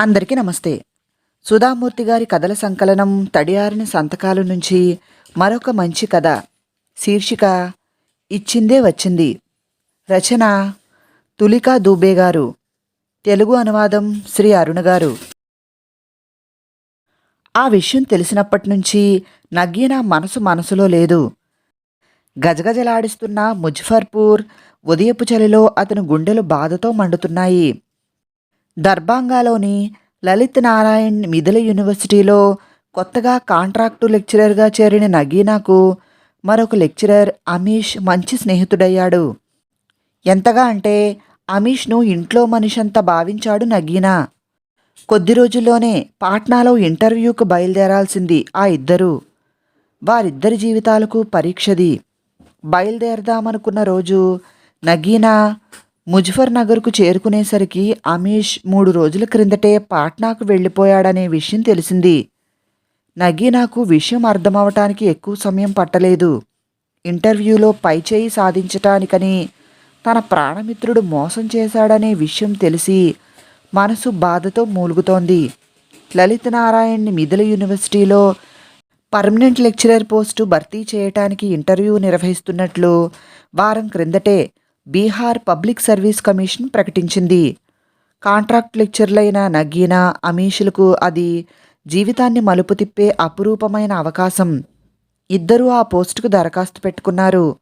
అందరికీ నమస్తే. సుధామూర్తి గారి కథల సంకలనం తడియారిన సంతకాల నుంచి మరొక మంచి కథ. శీర్షిక ఇచ్చిందే వచ్చింది. రచన తులికా దూబే గారు. తెలుగు అనువాదం శ్రీ అరుణ గారు. ఆ విషయం తెలిసినప్పటి నుంచి నగ్గిన మనసు మనసులో లేదు. గజగజలాడిస్తున్న ముజఫర్పూర్ ఉదయపు చలిలో అతని గుండెలు బాధతో మండుతున్నాయి. దర్భాంగాలోని లలిత్ నారాయణ్ మిథిల యూనివర్సిటీలో కొత్తగా కాంట్రాక్టు లెక్చరర్గా చేరిన నగీనాకు మరొక లెక్చరర్ అమీష్ మంచి స్నేహితుడయ్యాడు. ఎంతగా అంటే అమీష్ను ఇంట్లో మనిషంతా భావించాడు నగీనా. కొద్ది రోజుల్లోనే పాట్నాలో ఇంటర్వ్యూకు బయలుదేరాల్సింది ఆ ఇద్దరు. వారిద్దరి జీవితాలకు పరీక్షది. బయలుదేరదామనుకున్న రోజు నగీనా నగర్కు చేరుకునేసరికి అమీష్ మూడు రోజుల క్రిందటే పాట్నాకు వెళ్ళిపోయాడనే విషయం తెలిసింది. నగి నాకు విషయం అర్థమవటానికి ఎక్కువ సమయం పట్టలేదు. ఇంటర్వ్యూలో పైచేయి సాధించటానికని తన ప్రాణమిత్రుడు మోసం చేశాడనే విషయం తెలిసి మనసు బాధతో మూలుగుతోంది. లలిత్ నారాయణ్ని మిథిల యూనివర్సిటీలో పర్మనెంట్ లెక్చరర్ పోస్టు భర్తీ చేయటానికి ఇంటర్వ్యూ నిర్వహిస్తున్నట్లు వారం క్రిందటే బీహార్ పబ్లిక్ సర్వీస్ కమిషన్ ప్రకటించింది. కాంట్రాక్ట్ లెక్చర్లైన నగీనా అమీషులకు అది జీవితాన్ని మలుపు తిప్పే అపురూపమైన అవకాశం. ఇద్దరూ ఆ పోస్టుకు దరఖాస్తు పెట్టుకున్నారు.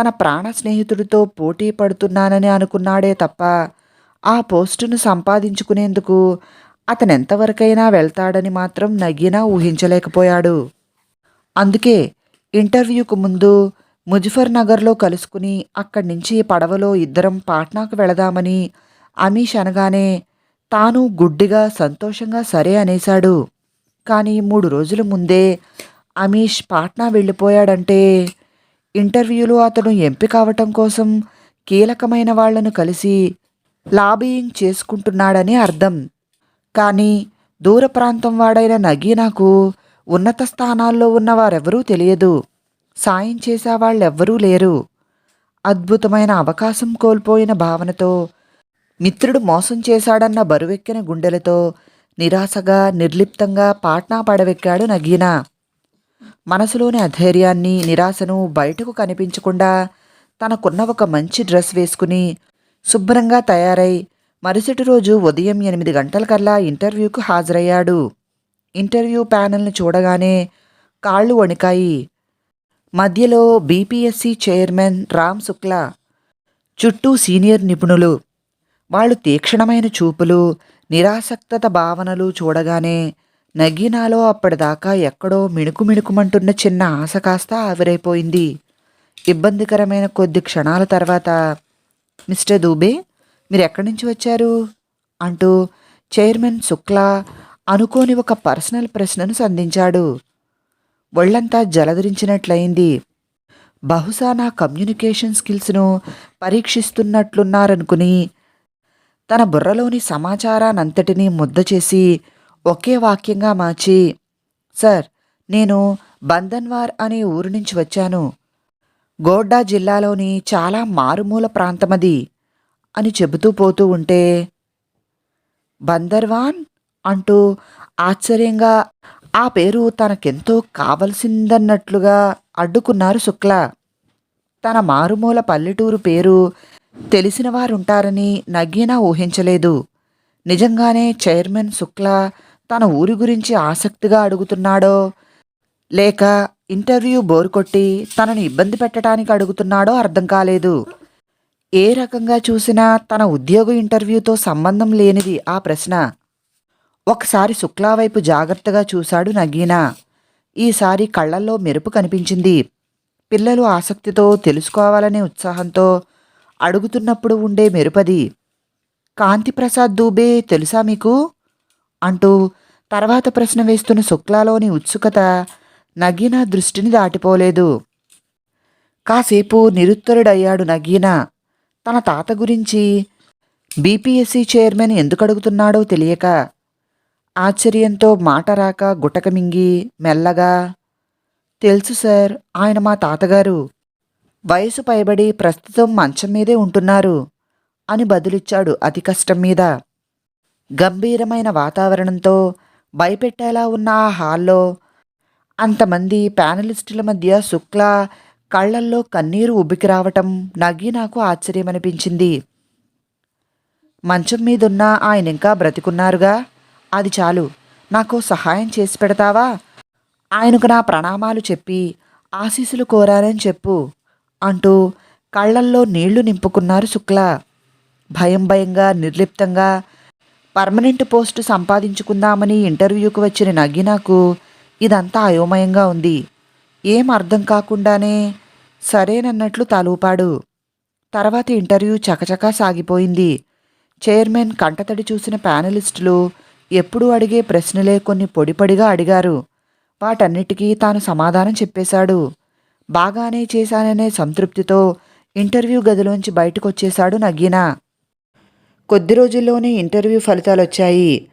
తన ప్రాణ స్నేహితుడితో పోటీ పడుతున్నానని అనుకున్నాడే తప్ప ఆ పోస్టును సంపాదించుకునేందుకు అతనెంతవరకైనా వెళ్తాడని మాత్రం నగీనా ఊహించలేకపోయాడు. అందుకే ఇంటర్వ్యూకు ముందు ముజఫర్ నగర్లో కలుసుకుని అక్కడి నుంచి పడవలో ఇద్దరం పాట్నాకు వెళదామని అమీష్ అనగానే తాను గుడ్డిగా సంతోషంగా సరే అనేశాడు. కానీ మూడు రోజుల ముందే అమీష్ పాట్నా వెళ్ళిపోయాడంటే ఇంటర్వ్యూలో అతను ఎంపిక అవటం కోసం కీలకమైన వాళ్ళను కలిసి లాబియింగ్ చేసుకుంటున్నాడని అర్థం. కానీ దూర ప్రాంతం వాడైన నగీనాకు ఉన్నత స్థానాల్లో ఉన్న వారెవరూ తెలియదు. సాయం చేసేవాళ్ళెవ్వరూ లేరు. అద్భుతమైన అవకాశం కోల్పోయిన భావనతో మిత్రుడు మోసం చేశాడన్న బరువెక్కిన గుండెలతో నిరాశగా నిర్లిప్తంగా పాట్నా పడవెక్కాడు నగీనా. మనసులోని అధైర్యాన్ని నిరాశను బయటకు కనిపించకుండా తనకున్న ఒక మంచి డ్రెస్ వేసుకుని శుభ్రంగా తయారై మరుసటి రోజు ఉదయం ఎనిమిది గంటలకల్లా ఇంటర్వ్యూకు హాజరయ్యాడు. ఇంటర్వ్యూ ప్యానల్ని చూడగానే కాళ్ళు వణికాయి. మధ్యలో బీపీఎస్సీ చైర్మన్ రామ్ శుక్లా చుట్టూ సీనియర్ నిపుణులు. వాళ్ళు తీక్షణమైన చూపులు నిరాసక్తత భావనలు చూడగానే నగీనాలో అప్పటిదాకా ఎక్కడో మిణుకు మిణుకుమంటున్న చిన్న ఆశ కాస్త ఆవిరైపోయింది. ఇబ్బందికరమైన కొద్ది క్షణాల తర్వాత మిస్టర్ దూబే మీరు ఎక్కడి నుంచి వచ్చారు? అంటూ చైర్మన్ శుక్లా అనుకోని ఒక పర్సనల్ ప్రశ్నను సంధించాడు. ఒళ్ళంతా జలధరించినట్లయింది. బహుశా నా కమ్యూనికేషన్ స్కిల్స్ను పరీక్షిస్తున్నట్లున్నారనుకుని తన బుర్రలోని సమాచారానంతటినీ ముద్ద చేసి ఒకే వాక్యంగా మార్చి సార్ నేను బందన్వార్ అనే ఊరు నుంచి వచ్చాను. గోడ్డా జిల్లాలోని చాలా మారుమూల ప్రాంతమది అని చెబుతూ పోతూ ఉంటే బందర్వాన్ అంటూ ఆశ్చర్యంగా ఆ పేరు తనకెంతో కావలసిందన్నట్లుగా అడ్డుకున్నారు శుక్ల. తన మారుమూల పల్లెటూరు పేరు తెలిసిన వారుంటారని నగీనా ఊహించలేదు. నిజంగానే చైర్మన్ శుక్ల తన ఊరి గురించి ఆసక్తిగా అడుగుతున్నాడో లేక ఇంటర్వ్యూ బోరు కొట్టి తనను ఇబ్బంది పెట్టడానికి అడుగుతున్నాడో అర్థం కాలేదు. ఏ రకంగా చూసినా తన ఉద్యోగ ఇంటర్వ్యూతో సంబంధం లేనిది ఆ ప్రశ్న. ఒకసారి శుక్లా వైపు జాగ్రత్తగా చూశాడు నగీనా. ఈసారి కళ్ళల్లో మెరుపు కనిపించింది. పిల్లలు ఆసక్తితో తెలుసుకోవాలనే ఉత్సాహంతో అడుగుతున్నప్పుడు ఉండే మెరుపది. కాంతిప్రసాద్ దూబే తెలుసా మీకు? అంటూ తర్వాత ప్రశ్న వేస్తున్న శుక్లాలోని ఉత్సుకత నగీనా దృష్టిని దాటిపోలేదు. కాసేపు నిరుత్తరుడయ్యాడు నగీనా. తన తాత గురించి బీపీఎస్సీ చైర్మన్ ఎందుకు అడుగుతున్నాడో తెలియక ఆశ్చర్యంతో మాట రాక గుటకమింగి మెల్లగా తెలుసు సార్ ఆయన మా తాతగారు. వయసు పైబడి ప్రస్తుతం మంచం మీదే ఉంటున్నారు అని బదులిచ్చాడు అతి కష్టం మీద. గంభీరమైన వాతావరణంతో భయపెట్టేలా ఉన్న ఆ హాల్లో అంతమంది ప్యానలిస్టుల మధ్య శుక్ల కళ్ళల్లో కన్నీరు ఉబ్బికి రావటం నగ్గి నాకు ఆశ్చర్యమనిపించింది. మంచం మీదున్న ఆయన ఇంకా బ్రతికున్నారుగా? అది చాలు. నాకు సహాయం చేసి పెడతావా? ఆయనకు నా ప్రణామాలు చెప్పి ఆశీస్సులు కోరారని చెప్పు అంటూ కళ్ళల్లో నీళ్ళు నింపుకున్నారు శుక్ల. భయం భయంగా నిర్లిప్తంగా పర్మనెంట్ పోస్టు సంపాదించుకుందామని ఇంటర్వ్యూకి వచ్చిన నగ్గినాకు ఇదంతా అయోమయంగా ఉంది. ఏం అర్థం కాకుండానే సరేనన్నట్లు తలూపాడు. తర్వాత ఇంటర్వ్యూ చకచకా సాగిపోయింది. చైర్మన్ కంటతడి చూసిన ప్యానలిస్టులు ఎప్పుడూ అడిగే ప్రశ్నలే కొన్ని పొడిపడిగా అడిగారు. వాటన్నిటికీ తాను సమాధానం చెప్పేశాడు. బాగానే చేశాననే సంతృప్తితో ఇంటర్వ్యూ గదిలోంచి బయటకొచ్చేశాడు నగ్గీనా కొద్ది రోజుల్లోనే ఇంటర్వ్యూ ఫలితాలు వచ్చాయి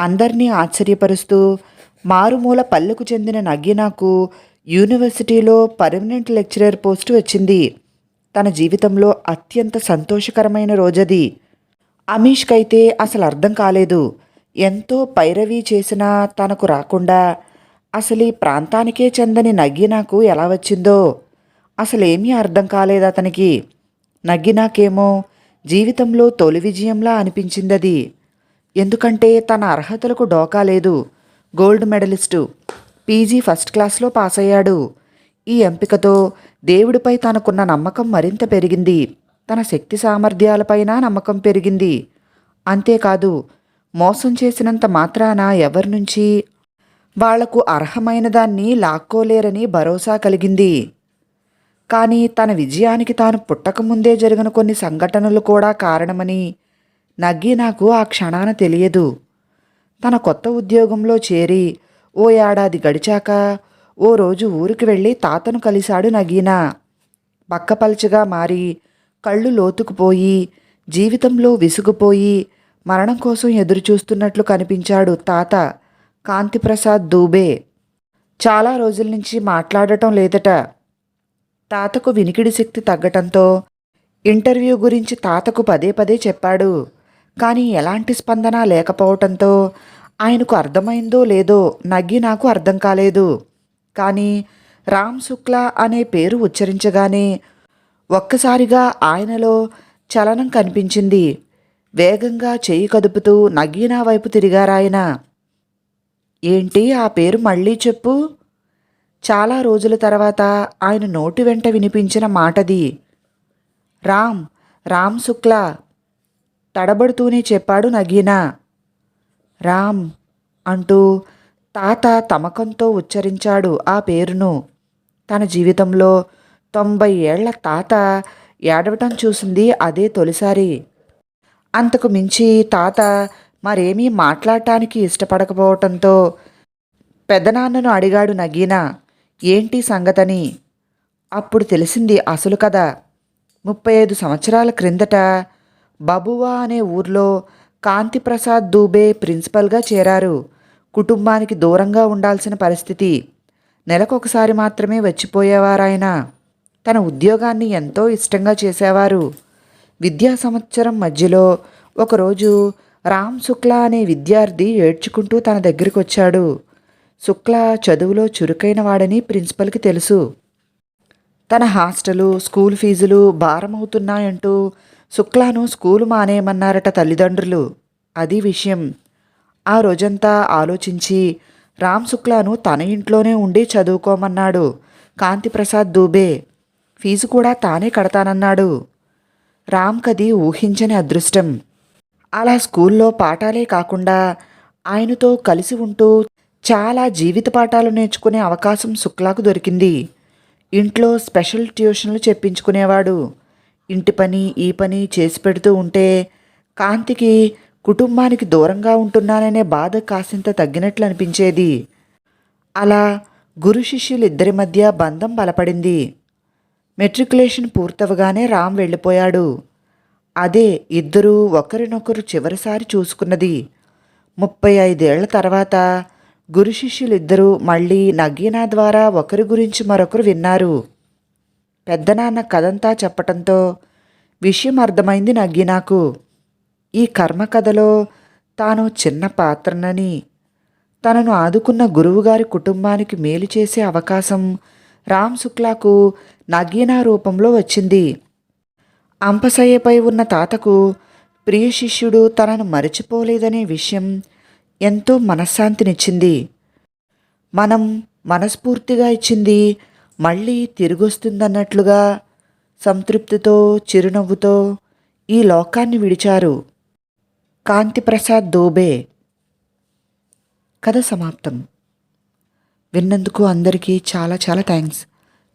అందరినీ ఆశ్చర్యపరుస్తూ మారుమూల పల్లెకు చెందిన నగ్గీనాకు యూనివర్సిటీలో పర్మనెంట్ లెక్చరర్ పోస్టు వచ్చింది. తన జీవితంలో అత్యంత సంతోషకరమైన రోజది. అమీష్కైతే అసలు అర్థం కాలేదు. ఎంతో పైరవీ చేసినా తనకు రాకుండా అసలు ఈ ప్రాంతానికే చెందని నగ్గి నాకు ఎలా వచ్చిందో అసలేమీ అర్థం కాలేదు అతనికి. నగ్గి నాకేమో జీవితంలో తొలి విజయంలా అనిపించిందది. ఎందుకంటే తన అర్హతలకు డోకా లేదు. గోల్డ్ మెడలిస్టు పీజీ ఫస్ట్ క్లాస్లో పాస్ అయ్యాడు ఈ ఎంపికతో దేవుడిపై తనకున్న నమ్మకం మరింత పెరిగింది. తన శక్తి సామర్థ్యాలపైన నమ్మకం పెరిగింది. అంతేకాదు మోసం చేసినంత మాత్రాన ఎవరి నుంచి? వాళ్ళకు అర్హమైన దాన్ని లాక్కోలేరని భరోసా కలిగింది. కానీ తన విజయానికి తాను పుట్టకముందే జరిగిన కొన్ని సంఘటనలు కూడా కారణమని నగ్గి నాకు ఆ క్షణాన తెలియదు. తన కొత్త ఉద్యోగంలో చేరి ఓ ఏడాది గడిచాక ఓ రోజు ఊరికి వెళ్ళి తాతను కలిశాడు నగీనా. బక్కపల్చగా మారి కళ్ళు లోతుకుపోయి జీవితంలో విసుగుపోయి మరణం కోసం ఎదురుచూస్తున్నట్లు కనిపించాడు తాత కాంతిప్రసాద్ దూబే. చాలా రోజుల నుంచి మాట్లాడటం లేదట. తాతకు వినికిడి శక్తి తగ్గటంతో ఇంటర్వ్యూ గురించి తాతకు పదే పదే చెప్పాడు. కానీ ఎలాంటి స్పందన లేకపోవటంతో ఆయనకు అర్థమైందో లేదో నగ్గి నాకు అర్థం కాలేదు. కానీ రామ్ శుక్లా అనే పేరు ఉచ్చరించగానే ఒక్కసారిగా ఆయనలో చలనం కనిపించింది. వేగంగా చెయ్యి కదుపుతూ నగీనా వైపు తిరిగారాయన ఏంటి ఆ పేరు మళ్ళీ చెప్పు. చాలా రోజుల తర్వాత ఆయన నోటి వెంట వినిపించిన మాటది. రామ్ రామ్ శుక్లా తడబడుతూనే చెప్పాడు నగీనా. రామ్ అంటూ తాత తమకంతో ఉచ్చరించాడు ఆ పేరును. తన జీవితంలో తొంభై ఏళ్ళ తాత ఏడవటం చూసింది అదే తొలిసారి. అంతకు మించి తాత మరేమీ మాట్లాడటానికి ఇష్టపడకపోవటంతో పెద్దనాన్నను అడిగాడు నగీనా. ఏంటి సంగతని? అప్పుడు తెలిసింది అసలు కథ. ముప్పై ఐదు సంవత్సరాల క్రిందట బబువా అనే ఊర్లో కాంతిప్రసాద్ దూబే ప్రిన్సిపల్గా చేరారు. కుటుంబానికి దూరంగా ఉండాల్సిన పరిస్థితి. నెలకొకసారి మాత్రమే వచ్చిపోయేవారాయన. తన ఉద్యోగాన్ని ఎంతో ఇష్టంగా చేసేవారు. విద్యా సంవత్సరం మధ్యలో ఒకరోజు రామ్ శుక్లా అనే విద్యార్థి ఏడ్చుకుంటూ తన దగ్గరికి వచ్చాడు శుక్లా చదువులో చురుకైన వాడని ప్రిన్సిపల్కి తెలుసు. తన హాస్టలు స్కూల్ ఫీజులు భారమవుతున్నాయంటూ శుక్లాను స్కూలు మానేయమన్నారట తల్లిదండ్రులు. అది విషయం. ఆ రోజంతా ఆలోచించి రామ్ శుక్లాను తన ఇంట్లోనే ఉండి చదువుకోమన్నాడు కాంతిప్రసాద్ దూబే. ఫీజు కూడా తానే కడతానన్నాడు. రామ్కది ఊహించని అదృష్టం. అలా స్కూల్లో పాఠాలే కాకుండా ఆయనతో కలిసి ఉంటూ చాలా జీవిత పాఠాలు నేర్చుకునే అవకాశం శుక్లాకు దొరికింది. ఇంట్లో స్పెషల్ ట్యూషన్లు చెప్పించుకునేవాడు. ఇంటి పని ఈ పని చేసి పెడుతూ ఉంటే కాంతికి కుటుంబానికి దూరంగా ఉంటున్నాననే బాధ కాసింత తగ్గినట్లు అనిపించేది. అలా గురు శిష్యులిద్దరి మధ్య బంధం బలపడింది. మెట్రికులేషన్ పూర్తవగానే రామ్ వెళ్ళిపోయాడు. అదే ఇద్దరూ ఒకరినొకరు చివరిసారి చూసుకున్నది. ముప్పై ఐదేళ్ళ తర్వాత గురు శిష్యులిద్దరూ మళ్ళీ నగీనా ద్వారా ఒకరి గురించి మరొకరు విన్నారు. పెద్దనాన్న కథంతా చెప్పటంతో విషయం అర్థమైంది నగ్గినాకు ఈ కర్మ కథలో తాను చిన్న పాత్రనని తనను ఆదుకున్న గురువుగారి కుటుంబానికి మేలు చేసే అవకాశం రామ్ శుక్లాకు నగీనా రూపంలో వచ్చింది. అంపసయ్యపై ఉన్న తాతకు ప్రియ శిష్యుడు తనను మరచిపోలేదనే విషయం ఎంతో మనశ్శాంతినిచ్చింది. మనం మనస్ఫూర్తిగా ఇచ్చింది మళ్ళీ తిరిగొస్తుందన్నట్లుగా సంతృప్తితో చిరునవ్వుతో ఈ లోకాన్ని విడిచారు. కాంతిప్రసాద్ దోబే. కథ సమాప్తం. విన్నందుకు అందరికీ చాలా చాలా థ్యాంక్స్.